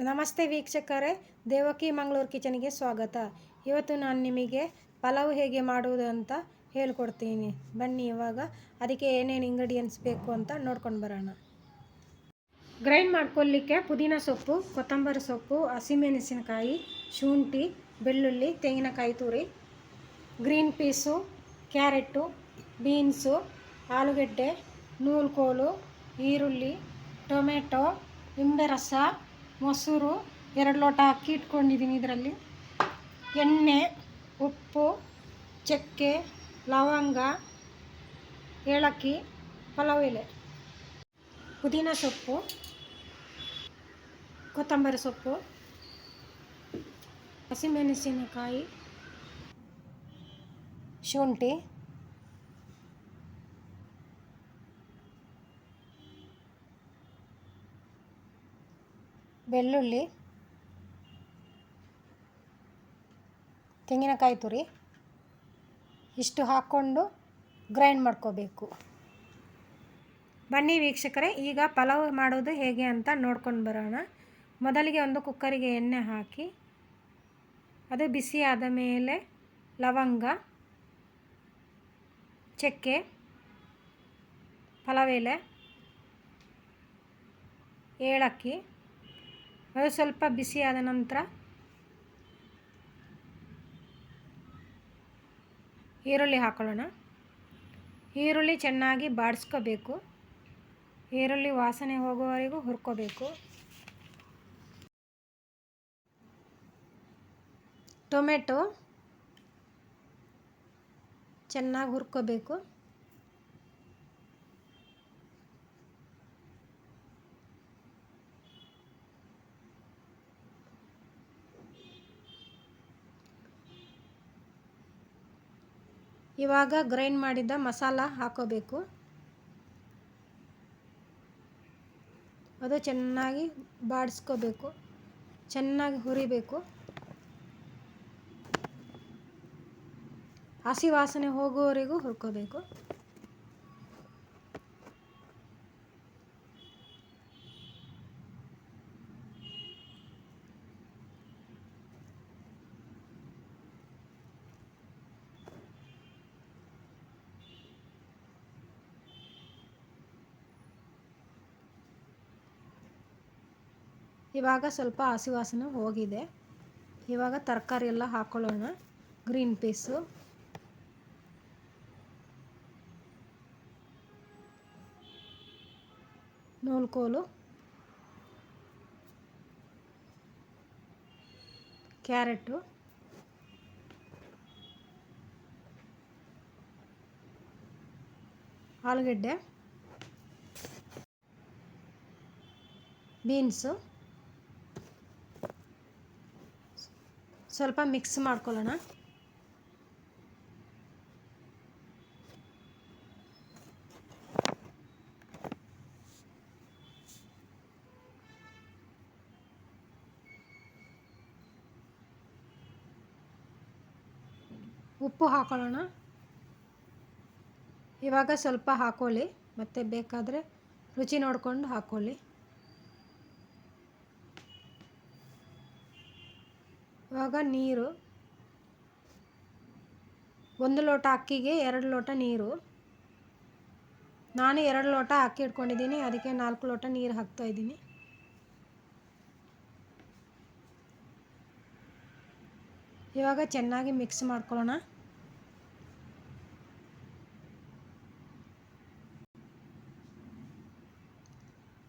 ನಮಸ್ತೆ ವೀಕ್ಷಕರೇ, ದೇವಕಿ ಮಂಗಳೂರು ಕಿಚನ್ಗೆ ಸ್ವಾಗತ. ಇವತ್ತು ನಾನು ನಿಮಗೆ ಪಲಾವ್ ಹೇಗೆ ಮಾಡುವುದು ಅಂತ ಹೇಳ್ಕೊಡ್ತೀನಿ. ಬನ್ನಿ ಇವಾಗ, ಅದಕ್ಕೆ ಏನೇನು ಇಂಗ್ರೀಡಿಯೆಂಟ್ಸ್ ಬೇಕು ಅಂತ ನೋಡ್ಕೊಂಡು ಬರೋಣ. ಗ್ರೈಂಡ್ ಮಾಡ್ಕೊಳ್ಳಿಕ್ಕೆ ಪುದೀನ ಸೊಪ್ಪು, ಕೊತ್ತಂಬರಿ ಸೊಪ್ಪು, ಹಸಿಮೆಣಸಿನಕಾಯಿ, ಶುಂಠಿ, ಬೆಳ್ಳುಳ್ಳಿ, ತೆಂಗಿನಕಾಯಿ ತುರಿ ಗ್ರೀನ್ ಪೀಸು ಕ್ಯಾರೆಟು ಬೀನ್ಸು ಆಲೂಗೆಡ್ಡೆ, ನೂಲ್ಕೋಲು, ಈರುಳ್ಳಿ, ಟೊಮೆಟೊ, ನಿಂಬೆ ರಸ ಮೊಸರು, ಎರಡು ಲೋಟ ಅಕ್ಕಿ ಇಟ್ಕೊಂಡಿದ್ದೀನಿ ಇದರಲ್ಲಿ. ಎಣ್ಣೆ, ಉಪ್ಪು, ಚಕ್ಕೆ, ಲವಂಗ, ಏಲಕ್ಕಿ, ಪಲಾವ್ ಎಲೆ, ಪುದೀನ ಸೊಪ್ಪು, ಕೊತ್ತಂಬರಿ ಸೊಪ್ಪು, ಹಸಿಮೆಣಸಿನಕಾಯಿ, ಶುಂಠಿ. ಬೆಳ್ಳುಳ್ಳಿ, ತೆಂಗಿನಕಾಯಿ ತುರಿ, ಇಷ್ಟು ಹಾಕ್ಕೊಂಡು ಗ್ರೈಂಡ್ ಮಾಡ್ಕೋಬೇಕು. ಬನ್ನಿ ವೀಕ್ಷಕರೇ, ಈಗ ಪಲಾವ್ ಮಾಡೋದು ಹೇಗೆ ಅಂತ ನೋಡ್ಕೊಂಡು ಬರೋಣ. ಮೊದಲಿಗೆ ಒಂದು ಕುಕ್ಕರಿಗೆ ಎಣ್ಣೆ ಹಾಕಿ, ಅದು ಬಿಸಿ ಆದ ಮೇಲೆ ಲವಂಗ, ಚಕ್ಕೆ, ಪಲಾವ್ ಎಲೆ, ಏಲಕ್ಕಿ ಅದು ಸ್ವಲ್ಪ ಬಿಸಿಯಾದ ನಂತರ ಈರುಳ್ಳಿ ಹಾಕೊಳ್ಳೋಣ. ಈರುಳ್ಳಿ ಚೆನ್ನಾಗಿ ಬಾಡಿಸ್ಕೋಬೇಕು. ಈರುಳ್ಳಿ ವಾಸನೆ ಹೋಗುವವರೆಗೂ ಹುರ್ಕೋಬೇಕು. ಟೊಮೆಟೊ ಚೆನ್ನಾಗಿ ಹುರ್ಕೋಬೇಕು. ಇವಾಗ ಗ್ರೈಂಡ್ ಮಾಡಿದ ಮಸಾಲ ಹಾಕೋಬೇಕು. ಅದು ಚೆನ್ನಾಗಿ ಬಾಡಿಸ್ಕೋಬೇಕು. ಚೆನ್ನಾಗಿ ಹುರಿಬೇಕು. ಹಸಿ ವಾಸನೆ ಹೋಗುವವರೆಗೂ ಹುರ್ಕೋಬೇಕು. ಇವಾಗ ಸ್ವಲ್ಪ ಹಸಿ ಹೋಗಿದೆ. ಇವಾಗ ತರಕಾರಿ ಎಲ್ಲ ಹಾಕ್ಕೊಳ್ಳೋಣ ಗ್ರೀನ್ ಪೀಸು. ನೂಲ್ಕೋಲು. ಕ್ಯಾರೆಟು. ಆಲೂಗಡ್ಡೆ. ಬೀನ್ಸು. ಸ್ವಲ್ಪ ಮಿಕ್ಸ್ ಮಾಡ್ಕೊಳ್ಳೋಣ. ಉಪ್ಪು ಹಾಕೊಳ್ಳೋಣ. ಇವಾಗ ಸ್ವಲ್ಪ ಹಾಕೊಳ್ಳಿ ಮತ್ತೆ ಬೇಕಾದರೆ ರುಚಿ ನೋಡಿಕೊಂಡು ಹಾಕ್ಕೊಳ್ಳಿ ಇವಾಗ ನೀರು. ಒಂದು ಲೋಟ ಅಕ್ಕಿಗೆ ಎರಡು ಲೋಟ ನೀರು. ನಾನು ಎರಡು ಲೋಟ ಅಕ್ಕಿ ಇಟ್ಕೊಂಡಿದ್ದೀನಿ, ಅದಕ್ಕೆ ನಾಲ್ಕು ಲೋಟ ನೀರು ಹಾಕ್ತಾ ಇದ್ದೀನಿ. ಇವಾಗ ಚೆನ್ನಾಗಿ ಮಿಕ್ಸ್ ಮಾಡ್ಕೊಳ್ಳೋಣ.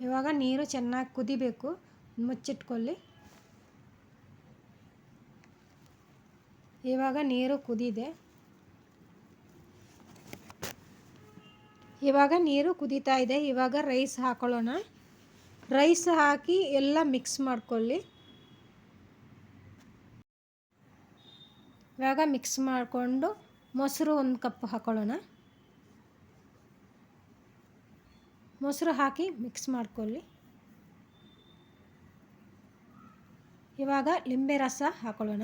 ಇವಾಗ ನೀರು ಚೆನ್ನಾಗಿ ಕುದಿಬೇಕು, ಮುಚ್ಚಿಟ್ಕೊಳ್ಳಿ. ಇವಾಗ ನೀರು ಕುದಿದೆ. ಇವಾಗ ನೀರು ಕುದೀತಾ ಇದೆ. ಇವಾಗ ರೈಸ್ ಹಾಕೊಳ್ಳೋಣ. ರೈಸ್ ಹಾಕಿ ಎಲ್ಲ ಮಿಕ್ಸ್ ಮಾಡ್ಕೊಳ್ಳಿ. ಇವಾಗ ಮಿಕ್ಸ್ ಮಾಡಿಕೊಂಡು ಮೊಸರು ಒಂದು ಕಪ್ ಹಾಕೊಳ್ಳೋಣ. ಮೊಸರು ಹಾಕಿ ಮಿಕ್ಸ್ ಮಾಡ್ಕೊಳ್ಳಿ. ಇವಾಗ ಲಿಂಬೆ ರಸ ಹಾಕೊಳ್ಳೋಣ.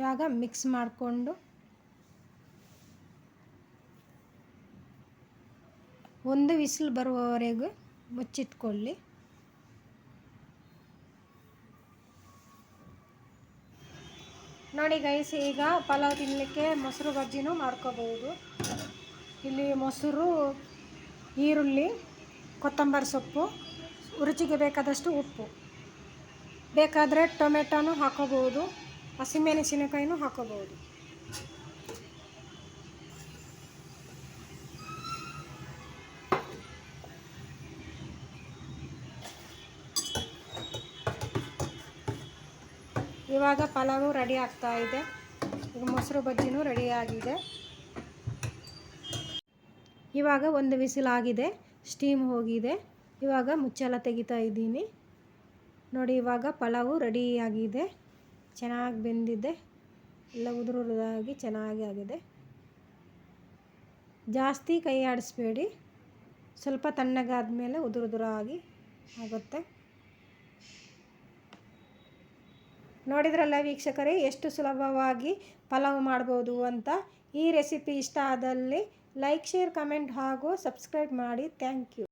ಇವಾಗ ಮಿಕ್ಸ್ ಮಾಡಿಕೊಂಡು ಒಂದು ವಿಸಿಲ್ ಬರುವವರೆಗೂ ಮುಚ್ಚಿಟ್ಕೊಳ್ಳಿ. ನೋಡಿ ಗೈಸ್ ಈಗ ಪಲಾವ್ ತಿನ್ನಲಿಕ್ಕೆ ಮೊಸರು ಬಜ್ಜಿನೂ ಮಾಡ್ಕೋಬಹುದು ಇಲ್ಲಿ ಮೊಸರು, ಈರುಳ್ಳಿ, ಕೊತ್ತಂಬರಿ ಸೊಪ್ಪು, ರುಚಿಗೆ ಬೇಕಾದಷ್ಟು ಉಪ್ಪು. ಬೇಕಾದರೆ ಟೊಮೆಟೊನೂ ಹಾಕೋಬೋದು. ಹಸಿಮೆಣಸಿನಕಾಯಿನೂ ಹಾಕೋಬಹುದು. ಇವಾಗ ಪಲಾವು ರೆಡಿ ಆಗ್ತಾ ಇದೆ. ಈಗ ಮೊಸರು ಬಜ್ಜಿನೂ ರೆಡಿ ಆಗಿದೆ. ಇವಾಗ ಒಂದು ವಿಸಿಲಾಗಿದೆ. ಸ್ಟೀಮ್ ಹೋಗಿದೆ. ಇವಾಗ ಮುಚ್ಚಲ ತೆಗಿತಾ ಇದ್ದೀನಿ. ನೋಡಿ, ಇವಾಗ ಪಲಾವು ರೆಡಿ ಆಗಿದೆ. ಚೆನ್ನಾಗಿ ಬೆಂದಿದೆ. ಎಲ್ಲ ಉದುರುದಾಗಿ ಚೆನ್ನಾಗಿ ಆಗಿದೆ. ಜಾಸ್ತಿ ಕೈ ಆಡಿಸ್ಬೇಡಿ. ಸ್ವಲ್ಪ ತಣ್ಣಗಾದ ಮೇಲೆ ಉದುರು ಉದುರಾಗಿ ಆಗುತ್ತೆ. ನೋಡಿದ್ರಲ್ಲ ವೀಕ್ಷಕರೇ, ಎಷ್ಟು ಸುಲಭವಾಗಿ ಪಲಾವ್ ಮಾಡ್ಬೋದು ಅಂತ. ಈ ರೆಸಿಪಿ ಇಷ್ಟ ಆದಲ್ಲಿ ಲೈಕ್, ಶೇರ್, ಕಮೆಂಟ್ ಹಾಗೂ ಸಬ್ಸ್ಕ್ರೈಬ್ ಮಾಡಿ. Thank you.